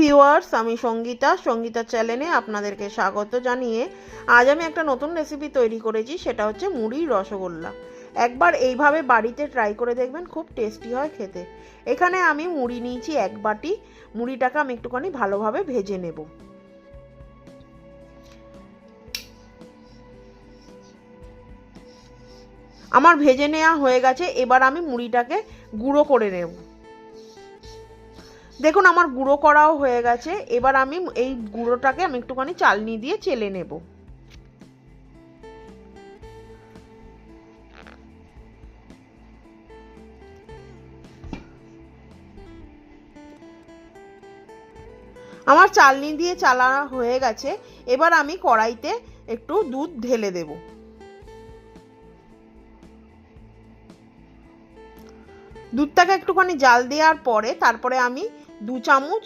Viewers আমি সঙ্গীতা সঙ্গীতা চ্যানেলে আপনাদেরকে স্বাগত জানিয়ে আজ আমি একটা নতুন রেসিপি তৈরি করেছি, সেটা হচ্ছে মুড়ির রসগোল্লা। একবার এইভাবে বাড়িতে ট্রাই করে দেখবেন, খুব টেস্টি হয় খেতে। এখানে আমি মুড়ি নিয়েছি এক বাটি, মুড়িটাকে আমি একটুখানি ভালোভাবে ভেজে নেব। আমার ভেজে নেওয়া হয়ে গেছে, এবার আমি মুড়িটাকে গুঁড়ো করে নেব। দেখুন, আমার গুঁড়ো করাও হয়ে গেছে। এবার আমি এই গুঁড়োটাকে আমি একটুখানি চালনি দিয়ে চেলে নেব। আমার চালনি দিয়ে চালা হয়ে গেছে। এবার আমি কড়াইতে একটু দুধ ঢেলে দেব। দুধটাকে একটুখানি জাল দেওয়ার পরে তারপরে আমি দু চামচ